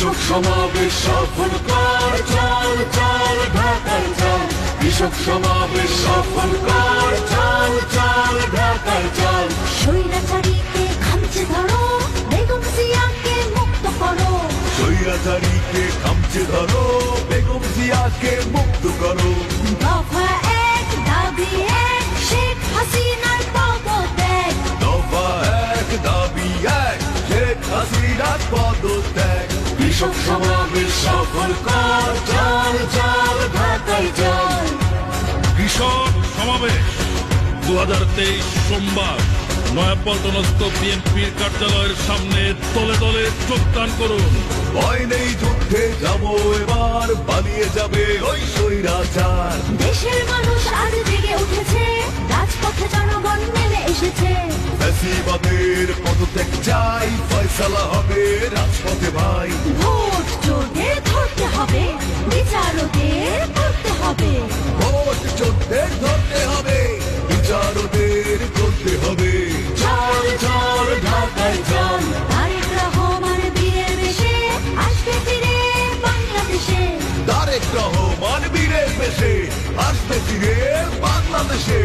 কৃষক সমাবেশ সফল কর চল চল ঢাকার চল। কৃষক সমাবেশ সফল কর চল চল ঢাকার চল। স্বৈরাচারীকে খামচে ধরো বেগম জিয়াকে মুক্ত করো। স্বৈরাচারীকে খামচে ধরো বেগম জিয়াকে মুক্ত করো। দফা এক দাবি এক শেখ হাসিনার পদত্যাগ। দফা এক দাবি এক শেখ হাসিনার পদত্যাগ। কৃষক সমাবেশ সফল কর চল চল ঢাকার চল কৃষক সমাবেশ। দু হাজার তেইশ সোমবার নয়াপল্টনস্থ বিএনপির কার্যালয়ের সামনে তলে তলে যোগদান করুন। ভয় নেই যুদ্ধে যাব এবার পালিয়ে যাবে ওই স্বৈরাচার। দেশের মানুষ আজ জেগে উঠেছে রাজপথে জনগণ নেমে এসেছে। ফ্যাসিবাদের পদত্যাগ চাই ফয়সালা হবে রহমান বীরের বেশে আসবে ফিরে বাংলাদেশে।